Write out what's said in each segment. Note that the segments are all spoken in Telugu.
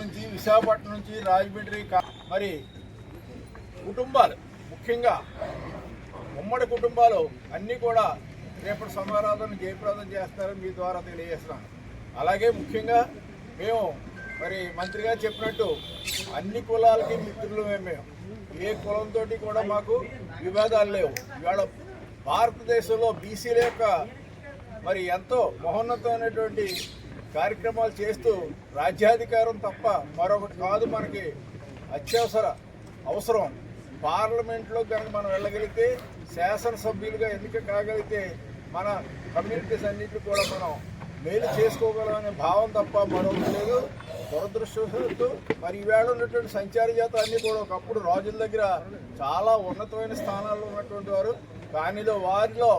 నుంచి విశాఖపట్నం నుంచి రాజమండ్రి మరి కుటుంబాలు ముఖ్యంగా ఉమ్మడి కుటుంబాలు అన్నీ కూడా రేపటి సమారాధన జయప్రదం చేస్తారని మీ ద్వారా తెలియజేస్తున్నాను. అలాగే ముఖ్యంగా మేము మరి మంత్రి గారు చెప్పినట్టు అన్ని కులాలకి మిత్రులమే మేము ఏ కులంతో కూడా మాకు విభేదాలు లేవు. ఇవాళ భారతదేశంలో బీసీల యొక్క మరి ఎంతో మహోన్నతమైనటువంటి కార్యక్రమాలు చేస్తూ రాజ్యాధికారం తప్ప మరొకటి కాదు మనకి. అత్యవసర అవసరం. పార్లమెంట్లో కనుక మనం వెళ్ళగలిగితే శాసనసభ్యులుగా ఎన్నిక కాగలిగితే మన కమ్యూనిటీస్ అన్నింటినీ కూడా మనం మేలు చేసుకోగలమనే భావం తప్ప మరొకటి లేదు. దురదృష్టవశాత్తు మరి ఈవేళ ఉన్నటువంటి సంచార జాత అన్నీ కూడా ఒకప్పుడు రాజుల దగ్గర చాలా ఉన్నతమైన స్థానాల్లో ఉన్నటువంటి వారు. కానీలో వారిలో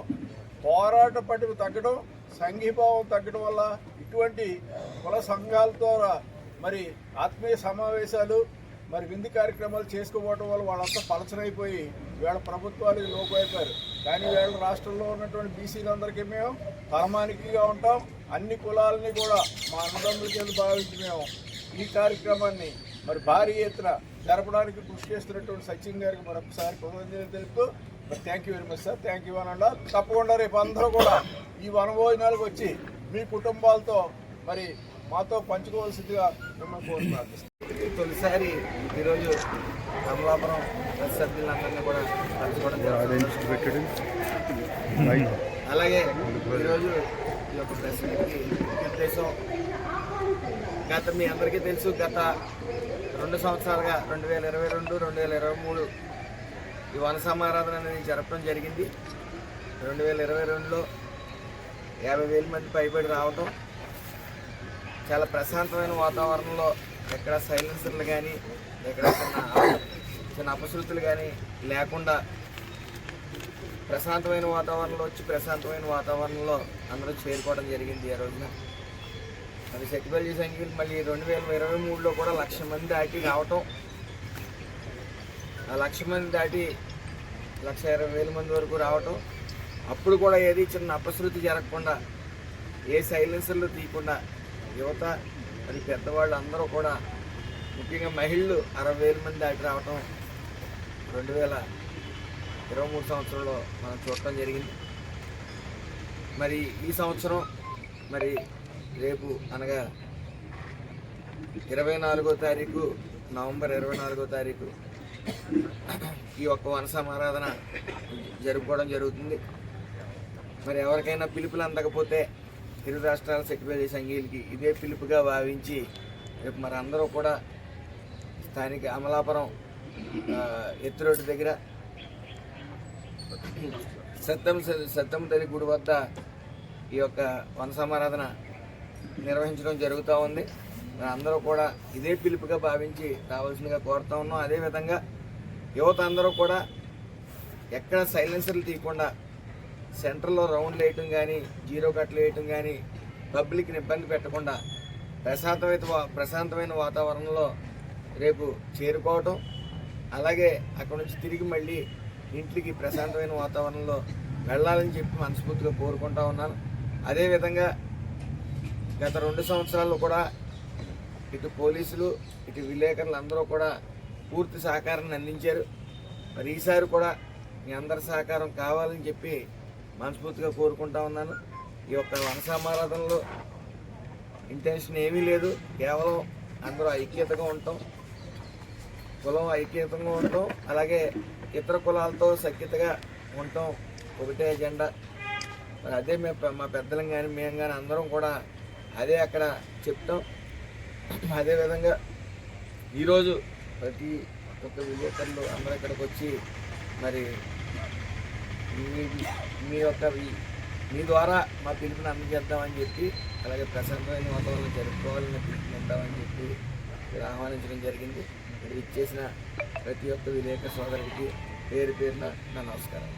పోరాట పట్టుకు తగ్గడం సంఘీభావం తగ్గడం వల్ల ఇటువంటి కుల సంఘాల ద్వారా మరి ఆత్మీయ సమావేశాలు మరి విందు కార్యక్రమాలు చేసుకోవటం వల్ల వాళ్ళంతా పలచనైపోయి వీళ్ళ ప్రభుత్వాలు లోపైపోయారు. కానీ వీళ్ళ రాష్ట్రంలో ఉన్నటువంటి బీసీలందరికీ మేము తలమానికిగా ఉంటాం. అన్ని కులాలని కూడా మా అన్నదమ్ములకి భావించి మేము ఈ కార్యక్రమాన్ని మరి భారీ ఎత్తున జరపడానికి కృషి చేస్తున్నటువంటి సచిన్ గారికి మరొకసారి కృతజ్ఞతలు తెలుపుతూ మరి thank you very much sir thank you అనండా. తప్పకుండా రేపు అందరూ కూడా ఈ వనభోజనాలకు వచ్చి మీ కుటుంబాలతో మరి మాతో పంచుకోవాల్సిందిగా మిమ్మల్ని కోరుతున్నాను. తొలిసారి ఈరోజు కమలాపురం సభ్యులందరినీ కూడా కలుసుకోవడం జరుగుతుంది అలాగే ఈరోజు ఈ యొక్క ప్రెస్ ఉద్దేశం గత మీ అందరికీ తెలుసు గత రెండు సంవత్సరాలుగా రెండు వేల ఇరవై రెండు రెండు వేల ఇరవై మూడు ఈ వన సమారాధన అనేది జరపడం జరిగింది. రెండు వేల ఇరవై రెండులో యాభై వేల మంది పైబడి రావటం చాలా ప్రశాంతమైన వాతావరణంలో ఎక్కడ సైలెన్సర్లు కానీ ఎక్కడ చిన్న చిన్న అపశృతులు కానీ లేకుండా ప్రశాంతమైన వాతావరణంలో వచ్చి ప్రశాంతమైన వాతావరణంలో అందరూ చేరుకోవడం జరిగింది ఆ రోజున. మరి సెక్యులర్ సంఖ్యలు మళ్ళీ రెండు వేల ఇరవై మూడులో కూడా లక్ష మంది దాటి రావటం ఆ లక్ష మంది దాటి లక్ష ఇరవై వేల మంది వరకు రావటం అప్పుడు కూడా ఏది చిన్న అపశృతి జరగకుండా ఏ సైలెన్సర్లు తీయకుండా యువత మరి పెద్దవాళ్ళు అందరూ కూడా ముఖ్యంగా మహిళలు అరవై వేల మంది దాటి రావటం రెండు వేల ఇరవై మూడు సంవత్సరంలో మనం చూడటం జరిగింది. మరి ఈ సంవత్సరం మరి రేపు అనగా ఇరవై నాలుగో తారీఖు నవంబర్ ఇరవై నాలుగో తారీఖు ఈ ఒక్క వన సమారాధన జరుపుకోవడం జరుగుతుంది. మరి ఎవరికైనా పిలుపులు అందకపోతే ఇరు రాష్ట్రాల సెక్రటరీ సంఘీయులకి ఇదే పిలుపుగా భావించి రేపు మరి అందరూ కూడా స్థానిక అమలాపురం ఆ, ఎత్తు రోడ్డు దగ్గర సత్యం సత్యం తల్లి గుడి వద్ద ఈ యొక్క వనసమారాధన నిర్వహించడం జరుగుతూ ఉంది. మరి అందరూ కూడా ఇదే పిలుపుగా భావించి రావాల్సిందిగా కోరుతా ఉన్నాం. అదేవిధంగా యువత అందరూ కూడా ఎక్కడ సైలెన్సర్లు తీయకుండా సెంటర్లో రౌండ్లు వేయటం కానీ జీరో కట్లు వేయటం కానీ పబ్లిక్ని ఇబ్బంది పెట్టకుండా ప్రశాంతమైన ప్రశాంతమైన వాతావరణంలో రేపు చేరుకోవటం అలాగే అక్కడ నుంచి తిరిగి మళ్ళీ ఇంటికి ప్రశాంతమైన వాతావరణంలో వెళ్ళాలని చెప్పి మనస్ఫూర్తిగా కోరుకుంటా ఉన్నాను. అదేవిధంగా గత రెండు సంవత్సరాల్లో కూడా ఇటు పోలీసులు ఇటు విలేకరులు అందరూ కూడా పూర్తి సహకారాన్ని అందించారు. మరి ఈసారి కూడా మీ అందరి సహకారం కావాలని చెప్పి మనస్ఫూర్తిగా కోరుకుంటా ఉన్నాను. ఈ యొక్క వనసామారాధనలో ఇంటెన్షన్ ఏమీ లేదు. కేవలం అందరూ ఐక్యతగా ఉంటాం. కులం ఐక్యతంగా ఉండటం అలాగే ఇతర కులాలతో సఖ్యతగా ఉండటం ఒకటే ఎజెండా మరి అదే మేము మా పెద్దలం కానీ మేము కానీ అందరం కూడా అదే అక్కడ చెప్తాం. అదేవిధంగా ఈరోజు ప్రతి ఒక్క విలేకరులు అందరూ ఇక్కడికి వచ్చి మరి మీ మీ యొక్క మీ ద్వారా మా పిలుపుని అందజేద్దామని చెప్పి అలాగే ప్రశాంతమైన వాతావరణం జరుపుకోవాలని పిలుపునిద్దామని చెప్పి ఇక్కడ ఆహ్వానించడం జరిగింది. ఇక్కడ ఇచ్చేసిన ప్రతి ఒక్క విలేక సోదరుడికి పేరు పేరున నా నమస్కారం.